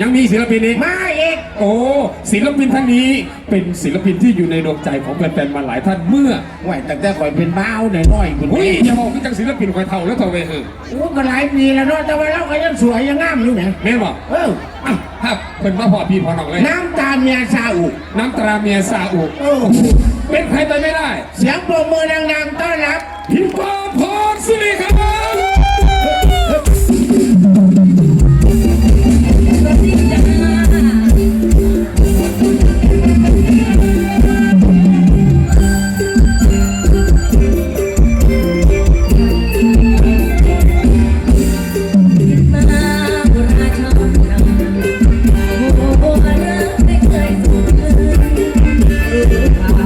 ยังมีศิลปินอีก มาอีก โอ้ ศิลปินท่านนี้เป็นศิลปินที่อยู่ในดวงใจของแฟนๆมาหลายท่านเมื่อไหวแต่แต่ข่อยเป็นบ้าวหน่อยน้อยๆคุณอุ้ยพี่อย่าบอกว่าจังศิลปินคอยเท่าแล้วเท่าไปเออโอ้ก็หลายปีแล้วเนาะแต่ว่าเราก็ยังสวยยังงามอยู่แหมแม่นบอกเอออะถ้าเป็นมาพอพี่พอน้องเลย น้ำตาเมียซาอุน้ำตราเมียซาอุเออเป็นใครไปไม่ได้ เสียงปรบมือดังๆต้อนรับพี่ปอพ รู้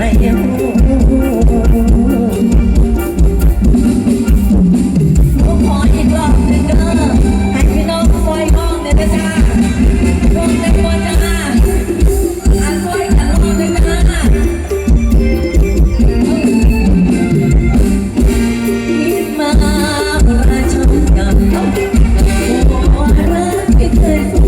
ให้พี่น้องคอยห้องเด้อจ้าลงเต็มบนจ้าอ่านคอยกันห้องเด้อจ้าคิดมาว่าชมกันโอ้รักไม่เคย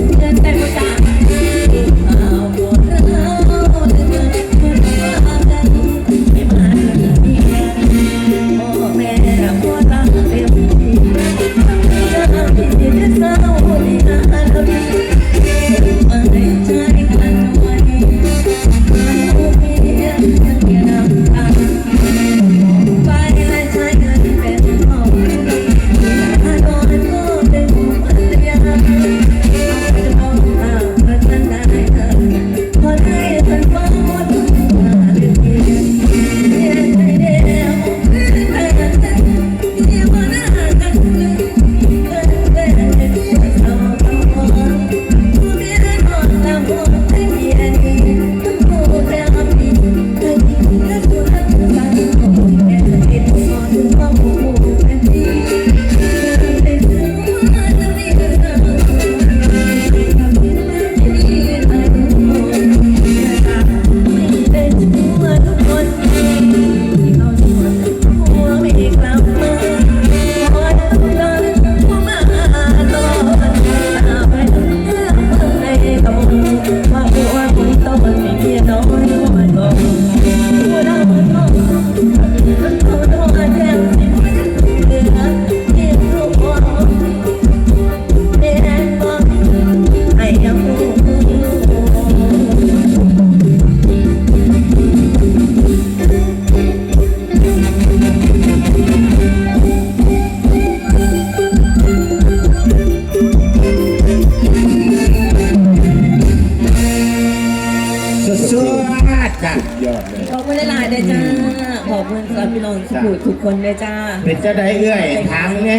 ขอบคุณสำหรับพี่น้องทุกทุกคนเลยจ้า เป็นเจ้าได้เอื้อยถามแน่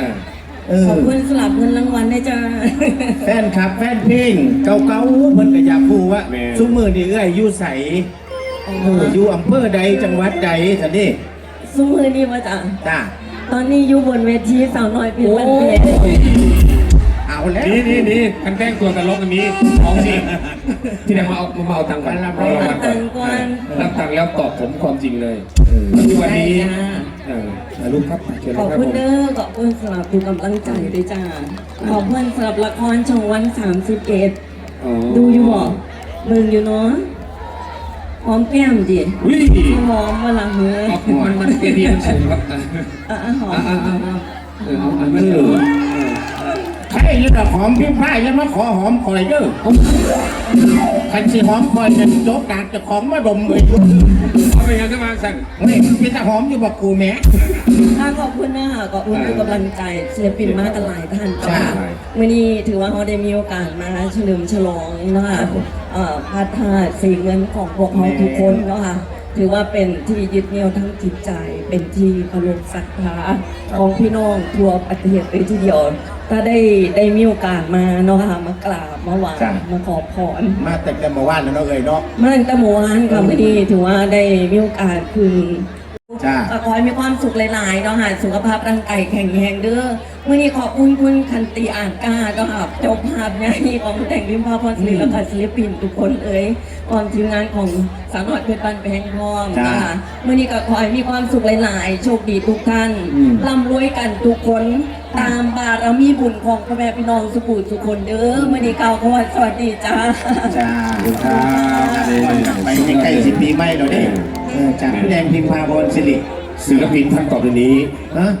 อ่าเออขอบคุณสำหรับเงินรางวัลด้วยจ้าแฟนคลับแฟนเพลงเก่าๆเพิ่นก็อยากพูดว่าซุ้มมือนี่เอื้อยอยู่ใสเอออยู่อำเภอใดจังหวัดใดท่านนี่ซุ้มมือนี่มาจ้าจ้าตอนนี้อยู่บนเวทีสาวน้อยเป็นโอ้บันเพลง เอาเอาแล้วนี่นี่นี่กันแกล้งตัวตลกอันนี้ของจริงที่ไหนมาเอามาเอาตังค์ก่อนรับเอารางวัลก่อนตังค์ก่อนรับตังค์แล้วตอบผมความจริงเลยแล้วที่วันนี้ได้จ้าเออถ่ายรูปครับเชิญขเลยอบครับคุณผมเด้อขอบคุณสำหรับทุกกำลังใจด้วยจ้าขอบคุณสำหรับละครช่องวัน31อ๋อดูอยู่บ่เบิ่งอยู่เนาะหอมแก้มดิวิ่งหอมมาละเฮ้ยมันมันเอดีมันสูงครับอะอะอะหอมอะอะอะเออเอาอันนั้นเอ อใช่ยืดหอมพิมพ์ผ้ายังมาขอหอมคอยเด้อคันสิหอมคอยจะโจกดากเจะของมาดมเลยเอาไปยังก็มาสั่งนี่เป็นแต่หอมอยู่บอกกูแหม่ค่ะขอบคุณนะคะขอบคุณทุกกำลังใจศิลปินมากกันหลายท่านจ้าค่ะวันนี้ถือว่าเขาได้มีโอกาสมาเฉลิมฉลองนะคะเอ่อพระธาตุสีเงินของพวกเขาทุกคนเนาะค่ะ ถือว่าเป็นที่ยึดเหนี่ยวทั้งจิตใจ เป็นที่เคารพศรัทธาของพี่น้องทั่วประเทศเลยทีเดียว ถ้าได้ได้มีโอกาสมาเนาะค่ะมากราบมาไหว้มาขอพร มาแต่แต่เมื่อวานแล้วเนาะเอ้ยเนาะ มาตั้งแต่เมื่อวานค่ะวันนี้ถือว่าได้มีโอกาสคืน จ้าก็ขอให้มีความสุขหลายๆเนาะค่ะสุขภาพร่างกายแข็งแรงเด้อวันนี้ขอบคุณคุณคันตีอ่านกล้าเนาะค่ะเจ้าภาพใหญ่ของแต่งพิมพ์ภาพพรศิลป์และการศิลปินทุกคนเอ่ยความทีมงานของสาวน้อยเพชรบันแพงพร้อมนะคะวันนี้ก็ขอให้มีความสุขหลายๆโชคดีทุกท่านร่ำรวยกันทุกคน ตามบารมีบุญของพ่อแม่พี่น้องสุขุสุขคนเด้อวันนี้กล่าวคำว่าสวัสดีจ้าจ้าครับไปใกล้ๆสิบปีไม่แล้วเด้เออจากพี่แดงพิมพาพรสิริศิลปินท่านต่อไปนี้ฮะ